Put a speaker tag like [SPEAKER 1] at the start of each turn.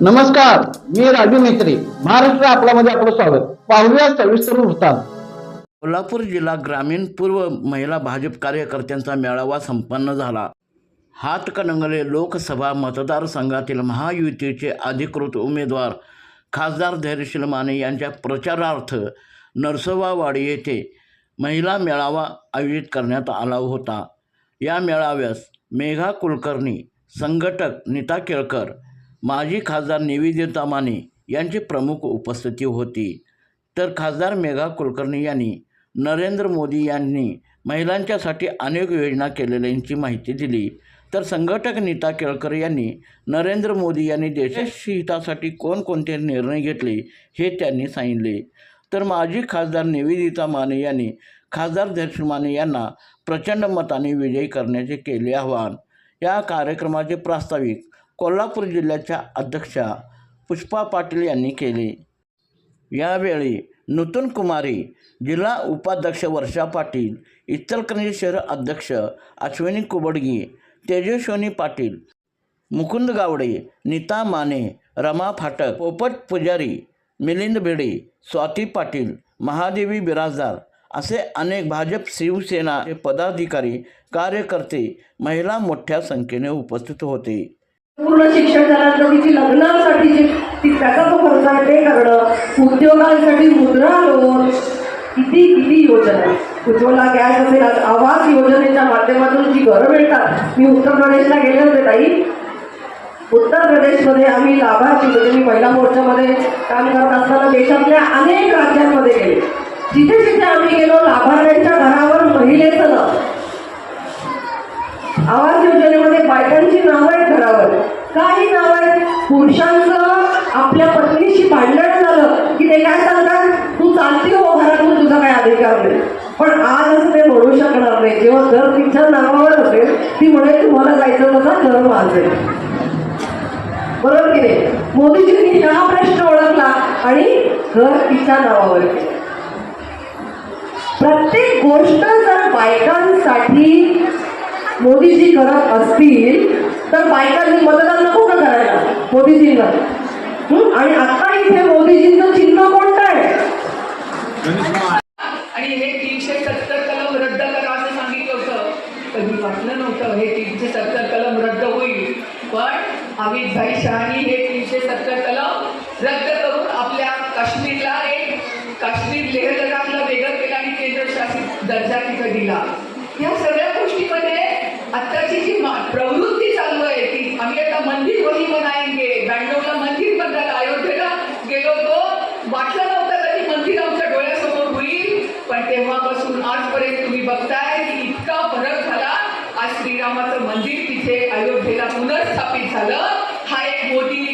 [SPEAKER 1] नमस्कार मी राजू मेत्री महाराष्ट्र आपल्यामध्ये आपलं स्वागत. पाहूया सविस्तर वृत्तांत.
[SPEAKER 2] कोल्हापूर जिल्हा ग्रामीण पूर्व महिला भाजप कार्यकर्त्यांचा मेळावा संपन्न झाला. हातकणंगले लोकसभा मतदारसंघातील महायुतीचे अधिकृत उमेदवार खासदार धैर्यशील माने यांच्या प्रचारार्थ नरसोबावाडी येथे महिला मेळावा आयोजित करण्यात आला होता. या मेळाव्यास मेघा कुलकर्णी संघटक नीता केळकर माजी खासदार निवेदिता माने यांची प्रमुख उपस्थिती होती. तर खासदार मेघा कुलकर्णी यांनी नरेंद्र मोदी यांनी महिलांच्यासाठी अनेक योजना केलेल्यांची माहिती दिली. तर संघटक नीता केळकर यांनी नरेंद्र मोदी यांनी देशाच्या हितासाठी कोणकोणते निर्णय घेतले हे त्यांनी सांगितले. तर माजी खासदार निवेदिता माने यांनी खासदार दर्श माने यांना प्रचंड मताने विजयी करण्याचे केले आवाहन. या कार्यक्रमाचे प्रास्ताविक कोल्हापूर जिल्ह्याच्या अध्यक्षा पुष्पा पाटील यांनी केले. यावेळी नूतन कुमारी जिल्हा उपाध्यक्ष वर्षा पाटील इचलकरंजी शहर अध्यक्ष अश्विनी कुबडगी तेजस्विनी पाटील मुकुंद गावडे नीता माने रमा फाटक पोपट पुजारी मिलिंद भिडे स्वाती पाटील महादेवी बिराजदार असे अनेक भाजप शिवसेना पदाधिकारी कार्यकर्ते महिला मोठ्या संख्येने उपस्थित होते.
[SPEAKER 3] पूर्ण शिक्षण झाल्यानंतर तिची लग्नासाठी त्याचा तो खर्च आहे ते करणं उद्योगांसाठी मुद्रा लोन किती किती योजना. उज्ज्वला गॅस असेल आवास योजनेच्या माध्यमातून जी घरं मिळतात. मी उत्तर प्रदेशला गेले होते ताई. उत्तर प्रदेशमध्ये आम्ही लाभार्थी म्हणजे मी महिला मोर्चामध्ये काम करत असताना देशातल्या अनेक राज्यांमध्ये गेले. जिथे जिथे आम्ही गेलो लाभार्थ्यांच्या घरावर महिलेचं आवास योजनेमध्ये बायकांची कारण तू चालती हो घरातून तुझा काय अधिकार नाही पण आज असं ते म्हणू शकणार नाही. जेव्हा जर तिच्या नावावर असेल ती म्हणे तुम्हाला जायचं तसा घर माझे. बरोबर की नाही? मोदीजींनी हा प्रश्न ओळखला आणि घर तिच्या नावावर. केलं. प्रत्येक गोष्ट जर बायकांसाठी मोदीजी करत असतील तर बायकांनी मतदान नको का करायला? मोदीजींना. आणि आता इथे मोदीजींचं चिन्ह कोणतं आहे
[SPEAKER 4] आणि हे तीनशे सत्तर कलम रद्द करा असं सांगितलं होतं. कधी वाटलं नव्हतं हे तीनशे सत्तर कलम रद्द होईल. पण अमित भाई शहानी हे तीनशे सत्तर कलम रद्द करून आपल्या काश्मीरला एक काश्मीर लेह लडाखला वेगळं केलं आणि केंद्रशासित दर्जा तिथं दिला. या सगळ्या गोष्टीमध्ये आत्ताची जी प्रवृत्ती चालू आहे की आम्ही आता मंदिर वही बनाएंगे बँगलोरला वाटलं नव्हतं कधी मंदिर आमच्या डोळ्यासमोर होईल पण तेव्हापासून आजपर्यंत तुम्ही बघताय की इतका फरक झाला. आज श्रीरामाचं मंदिर तिथे अयोध्येला पुनर्स्थापित झालं. हा एक मोदी